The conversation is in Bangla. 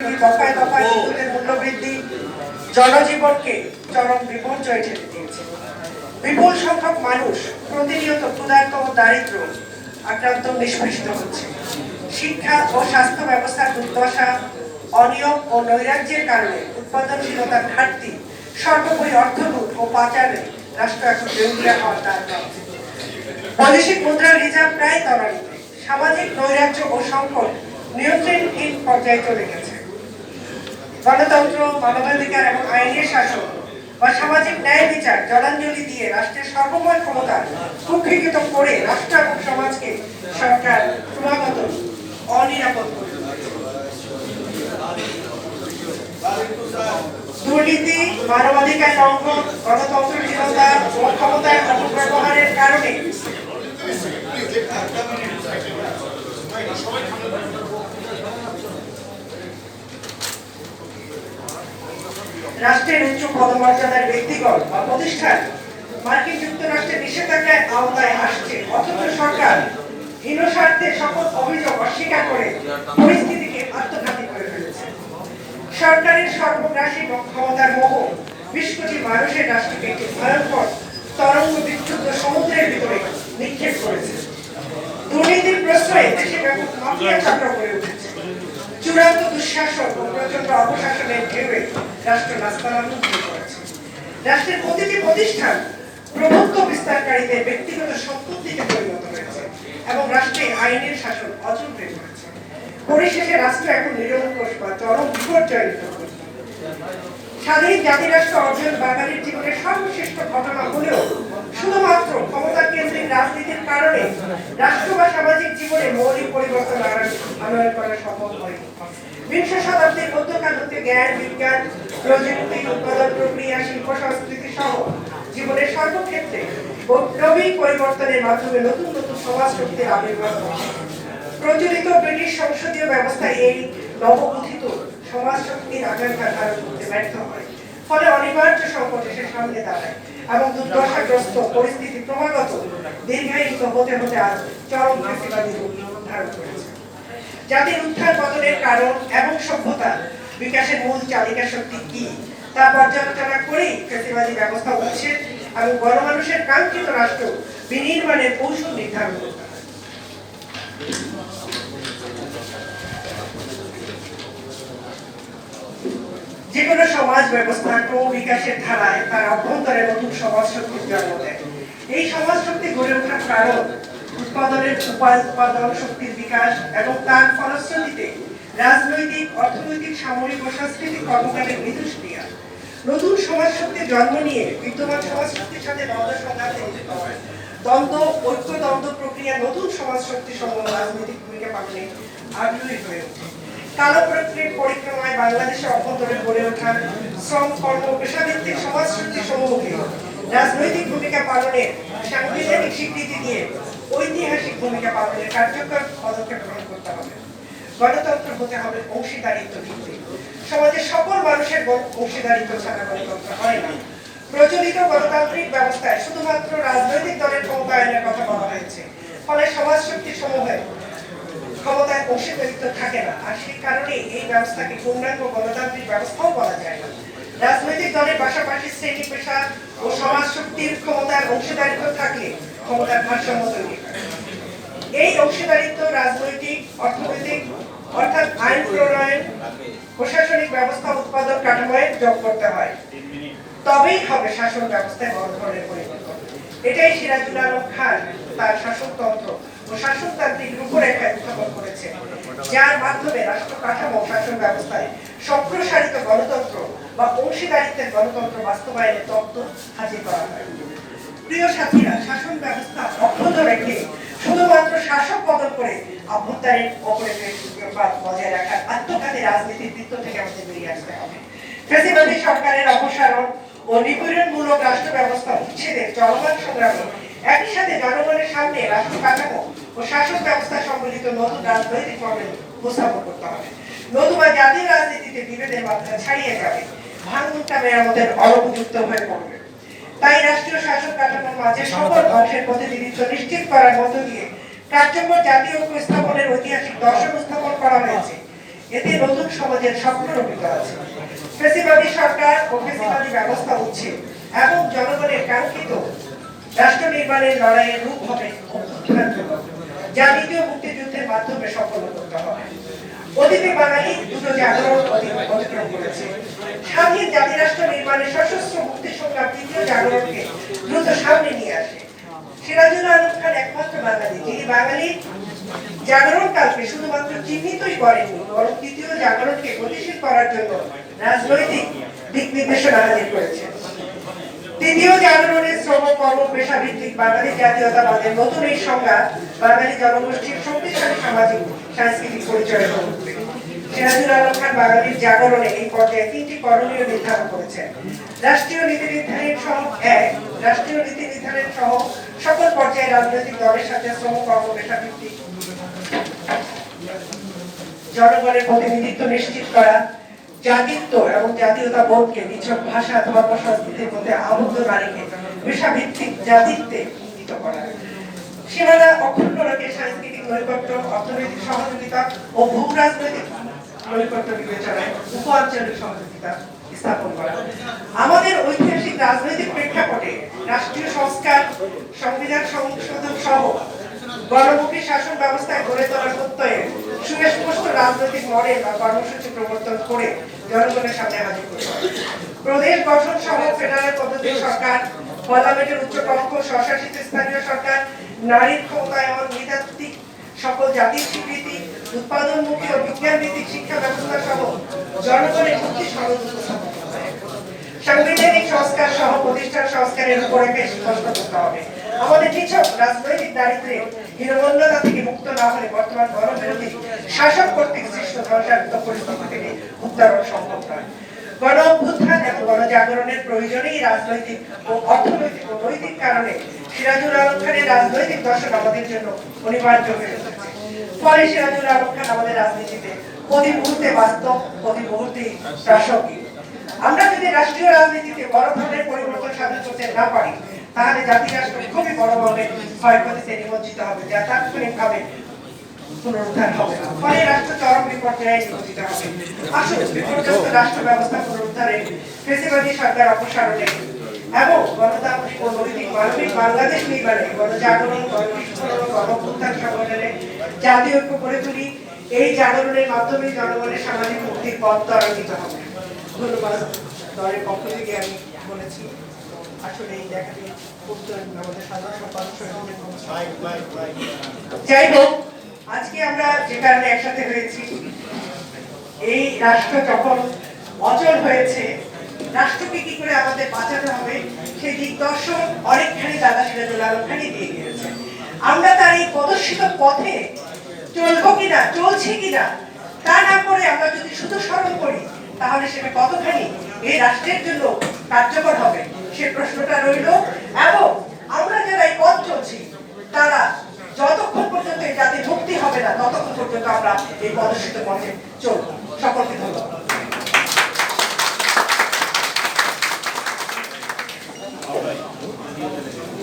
দফায় দফায় বিদ্যুতের মূল্য বৃদ্ধি, জনজীবনকে চরম বিপর্যয়ে ঠেলে দিয়েছে বিপুল সংখ্যক মানুষ প্রতিনিয়ত ক্ষুধার্ত ও দারিদ্র আক্রান্ত হচ্ছে। শিক্ষা ও স্বাস্থ্য ব্যবস্থার দুর্দশা, অনিয়ম ও নৈরাজ্যের কারণে উৎপাদনশীলতার ঘাটতি, সর্বোপরি অর্থলুট ও পাচারে রাষ্ট্র এখন হওয়ার বৈদেশিক মুদ্রার রিজার্ভ প্রায় তলানিতে সামাজিক নৈরাজ্য ও সংকট নিয়ন্ত্রণহীন পর্যায়ে চলে গেছে। গণতন্ত্র, মানবাধিকার এবং আইনের শাসন বা সামাজিক ন্যায় বিচার জলাঞ্জলি দিয়ে রাষ্ট্রের সর্বময় ক্ষমতা কুক্ষিকৃত করে রাষ্ট্র এবং সমাজকে সরকার ক্রমাগত অনিরাপদ করে দুর্নীতি, মানবাধিকার লঙ্ঘন, গণতন্ত্রহীনতা ও ক্ষমতার অপব্যবহারের কারণে রাষ্ট্রের উচ্চ পদমর্যাদার ব্যক্তিগণ বা প্রতিষ্ঠান মার্কিন যুক্তরাষ্ট্রের নিষেধাজ্ঞায় আওতায় আসছে। অথচ সরকার হীন স্বার্থে সকল অভিযোগ অস্বীকার করে পরিস্থিতিকে আত্মঘাতী করে ফেলেছে। সরকারের সর্বগ্রাসী ক্ষমতার মোহ বিশ কোটি মানুষের রাষ্ট্রকে একটি ভয়ঙ্কর ঢেউয়ে রাষ্ট্র নাস্তানাবুদ হয়ে পড়েছে রাষ্ট্রের প্রতিটি প্রতিষ্ঠান প্রভুত্ব বিস্তারকারীদের ব্যক্তিগত সম্পত্তিতে পরিণত হয়েছে এবং রাষ্ট্রে আইনের শাসন অচল হয়ে পড়েছে। পরিশেষে রাষ্ট্র এখন নিরঙ্কুশ বা চরম বিপর্যয়ের। স্বাধীন জাতিরাষ্ট্র অর্জন বাঙালির জীবনের সর্বশ্রেষ্ঠ ঘটনা হলেও শুধুমাত্র ক্ষমতা কেন্দ্রিক রাজনীতির কারণে রাষ্ট্র বা সামাজিক জীবনে মৌলিক পরিবর্তন আনয়ন করা সম্ভব হয়নি। বিংশ শতাব্দীর মধ্যকাল হতে জ্ঞান, বিজ্ঞান প্রযুক্তি উৎপাদন প্রক্রিয়া, শিল্প, সংস্কৃতি সহ জীবনের সর্বক্ষেত্রে বৈপ্লবিক পরিবর্তনের মাধ্যমে নতুন নতুন সমাজ শক্তির আবির্ভাব প্রচলিত ব্রিটিশ সংসদীয় ব্যবস্থায় এই নবগঠিত সমাজ শক্তির আকাঙ্ক্ষা ধারণ করতে ব্যর্থ হয়। ফলে অনিবার্য সংকট এসে সামনে দাঁড়ায় এবং দুর্দশাগ্রস্ত পরিস্থিতি ক্রমাগত দীর্ঘায়িত হতে হতে আজ চরম ফ্যাসিবাদী রূপ ধারণ করেছে। জাতির উত্থান পতনের কারণ এবং সভ্যতা বিকাশের মূল চালিকা শক্তি কি? তা পর্যালোচনা করেই ফ্যাসিবাদী ব্যবস্থা উচ্ছেদ এবং গণমানুষের কাঙ্ক্ষিত রাষ্ট্র বিনির্মাণের কৌশল নির্ধারণ করতে যে কোনো সমাজ ব্যবস্থা ক্রম বিকাশের ধারায় তার অভ্যন্তরে নতুন সমাজ শক্তির জন্ম দেয়। এই সমাজ শক্তি গড়ে ওঠার কারণ উৎপাদনের উপায়, উৎপাদন শক্তির বিকাশ এবং তার ফলশ্রুতিতে রাজনৈতিক, অর্থনৈতিক, সামরিক ও সাংস্কৃতিক কর্মকাণ্ডের মিথস্ক্রিয়া নতুন সমাজ শক্তির জন্ম নিয়ে বিদ্যমান সমাজ শক্তির সাথে দ্বন্দ্ব সংঘাতে লিপ্ত হয়। দ্বন্দ্ব ঐক্য দ্বন্দ্ব প্রক্রিয়া নতুন সমাজ শক্তি সমূহ রাজনৈতিক ভূমিকা পালনে আগ্রহী হয়ে ওঠে। কালো প্রক্রিয়ার পরিক্রমায় বাংলাদেশের অভ্যন্তরে গড়ে ওঠা শ্রম, কর্ম পেশাভিত্তিক সমাজ শক্তি সমূহকে রাজনৈতিক ভূমিকা পালনে সাংবিধানিক স্বীকৃতি দিয়ে ঐতিহাসিক ভূমিকা পালনের কার্যকর পদক্ষেপ গ্রহণ করতে হবে। গণতন্ত্র হতে হবে অংশীদারিত্ব ভিত্তিক। সমাজের সকল মানুষের অংশীদারিত্ব ছাড়া গণতন্ত্র হয় না। প্রচলিত গণতান্ত্রিক ব্যবস্থায় শুধুমাত্র রাজনৈতিক দলের ক্ষমতায়নের কথা বলা হয়েছে। ফলে সমাজ শক্তি সমূহে ক্ষমতায় অংশীদারিত্ব থাকে না। আর সেই কারণে এই ব্যবস্থাকে পূর্ণাঙ্গ গণতান্ত্রিক ব্যবস্থাও বলা যায় না। রাজনৈতিক দলের পাশাপাশি শ্রেণি পেশা ও সমাজ শক্তির ক্ষমতার অংশীদারিত্ব থাকলে ক্ষমতার ভারসাম্য তৈরি এই অংশীদারিত্ব রাজনৈতিক, অর্থনৈতিক অর্থাৎ আইন প্রণয়ন, প্রশাসনিক ব্যবস্থা উৎপাদন কাঠামোয় যোগ করতে হয়। তবেই হবে শাসন ব্যবস্থায় বড় ধরনের পরিবর্তন। এটাই সিরাজুল আলম খান, তার শাসনতন্ত্র ও শাসনতান্ত্রিক রূপরেখায় উত্থাপন করেছে, যার মাধ্যমে রাষ্ট্র কাঠামো শাসন ব্যবস্থায় সম্প্রসারিত গণতন্ত্র বা অংশীদারিত্বের গণতন্ত্র বাস্তবায়নের তত্ত্ব হাজির করা হয়। প্রিয় সাথীরা, শাসন ব্যবস্থা অক্ষত রেখে শুধুমাত্র শাসক বদল করে অভ্যন্তরীণ বজায় রাখার আত্মঘাতী রাজনীতির বৃত্ত থেকে আমাদের বেরিয়ে আসতে হবে। সরকারের অপসারণ ও নিপীড়নমূলক রাষ্ট্র ব্যবস্থা উচ্ছেদের চলমান একই সাথে জনগণের সামনে রাষ্ট্র কাঠামো ও ব্যবস্থা সম্বলিত নতুন রাজনৈতিক মডেল উপস্থাপন করতে হবে। নতুবা জাতীয় রাজনীতিতে বিভেদের মাত্রা ছাড়িয়ে যাবে। ভাঙনটা মেরামতের অনুপযুক্ত হয়ে পড়বে। তাই রাষ্ট্রীয় শাসন কাঠামোর মাঝে সকল অংশের প্রতিনিধিত্ব নিশ্চিত করার মধ্য দিয়ে কার্যকর জাতীয় ঐক্য স্থাপনের ঐতিহাসিক দর্শন স্থাপন করা হয়েছে। এতে নতুন সমাজের স্বপ্ন রমিত আছে। ফেসিবাদী সরকার ও ফেসিবাদী ব্যবস্থা উঠছে এবং জনগণের কাঙ্ক্ষিত রাষ্ট্র নির্মাণের রূপ হবে যা দ্বিতীয় মুক্তিযুদ্ধের মাধ্যমে সফল করতে হবে। অতীতে বাঙালি দুটো জাগরণ অতি- অতিক্রম করেছে। স্বাধীন জাতিরাষ্ট্র নির্মাণের সশস্ত্র মুক্তি সংগ্রাম তৃতীয় জাগরণকে দ্রুত সামনে নিয়ে আসে। সিরাজুল আলম খান একমাত্র বাঙালি, যিনি বাঙালি জাগরণ কালকে শুধুমাত্র চিহ্নিতই করেননি, বরং তৃতীয় জাগরণকে গতিশীল করার জন্য রাজনৈতিক দিক নির্দেশনা হাজির করেছেন। তৃতীয় জাগরণের শ্রম, কর্ম পেশা ভিত্তিক বাঙালি জাতীয়তাবাদের নতুন এই সংজ্ঞা বাঙালি জনগোষ্ঠীর শক্তিশালী সামাজিক, সাংস্কৃতিক পরিচয় সিরাজুল আলম খান বাঙালির জাগরণে এই পর্যায়ে তিনটি করণীয় নির্ধারণ করেছেন। রাষ্ট্রীয় নীতি নির্ধারণ এক, রাষ্ট্রীয় নীতি নির্ধারণ সহ সকল পর্যায়ে রাজনৈতিক দলের সাথে শ্রম কর্ম পেশা ভিত্তিক জনগণের প্রতিনিধিত্ব নিশ্চিত করা, জাতিত্ব এবং জাতীয়তা বোধকে নিছক ভাষা, ধর্ম, সংস্কৃতির মধ্যে আবদ্ধ না রেখে পেশাভিত্তিক জাতিত্বে উন্নীত করা। সীমানা অক্ষুণ্ণ রাখে সাংস্কৃতিক নৈকট্য, অর্থনৈতিক সহযোগিতা ও ভূ রাজনৈতিক নৈকট্য বিবেচনায় উপ আঞ্চলিক সহযোগিতা। স্থাপন করা আমাদের ঐতিহাসিক রাজনৈতিক প্রেক্ষাপটে রাষ্ট্রীয় সংস্কার, সংবিধান সংশোধন সহ গণমুখী শাসন ব্যবস্থায় গড়ে তোলার প্রত্যয়ে সুস্পষ্ট রাজনৈতিক মডেল বা কর্মসূচি প্রবর্তন করে জনগণের সামনে হাজির হবে। প্রদেশ গঠন সহ ফেডারেল পদ্ধতির সরকার, পার্লামেন্টের উচ্চকক্ষ স্বশাসিত স্থানীয় সরকার, নারীর ক্ষমতায়ন, নৃতাত্ত্বিক সকল জাতির স্বীকৃতি, উৎপাদনমুখী ও বিজ্ঞান ভিত্তিক শিক্ষা ব্যবস্থা জনগণের হবে। সাংবিধানিক সংস্কার সহ প্রতিষ্ঠান সংস্কারের উপরেকে স্পষ্ট করতে হবে। আমাদের নিছক রাজনৈতিক দারিদ্র্যে হীনমন্যতা থেকে মুক্ত না হলে বর্তমান গণবিরোধী শাসক কর্তৃক সৃষ্ট ধ্বংসাত্মক পরিস্থিতি থেকে উত্তরণ সম্ভব নয়। গণ অভ্যুত্থান এবং গণজাগরণের প্রয়োজনেই রাজনৈতিক ও অর্থনৈতিক ও নৈতিক কারণে সিরাজুল আলম খানের রাজনৈতিক দর্শন আমাদের জন্য অনিবার্য হয়ে উঠেছে। ফলে সিরাজুল আলম খান আমাদের রাজনীতিতে প্রতি মুহূর্তে বাস্তব, প্রতি মুহূর্তে প্রাসঙ্গিক আমরা যদি রাষ্ট্রীয় রাজনীতিতে বড় ধরনের পরিবর্তন সাধন করতে না পারি, তাহলে জাতি রাষ্ট্র খুবই বড়ভাবে ক্ষয়ক্ষতিতে নিমজ্জিত হবে, যা তাৎক্ষণিকভাবে পুনরুদ্ধার হবে। ফলে রাষ্ট্র চরম বিপর্যয়ে নিমজ্জিত হবে বিপর্যস্ত রাষ্ট্র ব্যবস্থা পুনরুদ্ধারে ফেসিবাদী সরকার অপসারণে এবং গণতান্ত্রিক ও নৈতিক মানবিক বাংলাদেশ নির্মাণে গণজাগরণ গণবিস্ফোরণ গণপুত্থান সংগঠনে জাতীয় ঐক্য করে তুলি এই জাগরণের মাধ্যমে জনগণের সামাজিক মুক্তির পথ ত্বরান্বিত হবে। ধন্যবাদ। দলের পক্ষ থেকে আমি বলেছি আসলে এই দেখাটি আমাদের সাধারণ সম্পাদক যাই হোক আজকে আমরা যে কারণে একসাথে হয়েছি এই রাষ্ট্র যখন অচল হয়েছে রাষ্ট্রকে কি করে আমাদের বাঁচাতে হবে সেই দিগদর্শন অনেকখানি দাদা সিরাজুল আলম খানি দিয়ে গিয়েছে আমরা তার এই প্রদর্শিত পথে চলবো কিনা, চলছে কিনা, তা না করে আমরা যদি শুধু স্মরণ করি, তাহলে সেটা কতখানি এই রাষ্ট্রের জন্য কার্যকর হবে? সে প্রশ্নটা রইল। এবং